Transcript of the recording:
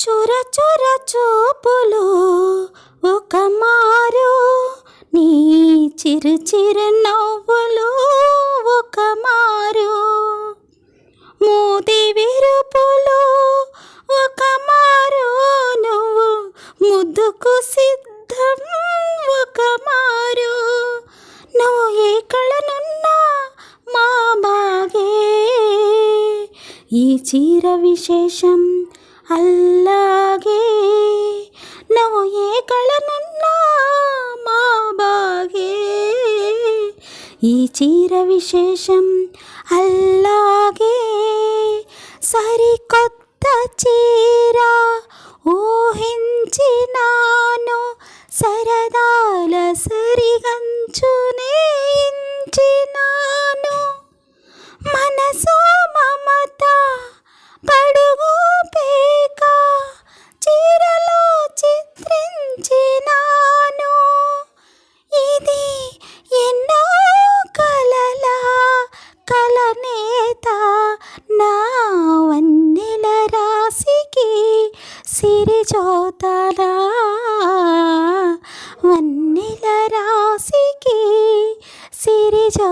చొర చొర చూపులు ఒక మారు. నీ చిరు చిరు నవ్వులు ఒక మారు. మోది విరుపులు ఒక మారు. నువ్వు ముద్దుకు సిద్ధం ఒక మారు. నువ్వు ఏ కళనున్నా మా బాగే. ఈ చీర విశేషం అల్లాగే ఏ కళనున్నా మా బాగే. ఈ చీర విశేషం అల్లాగే. సరికొత్త చీర ఊహించినాను సరదాల సరిగంచు సిరిజోతల వన్నెల రాశికి సిరిజో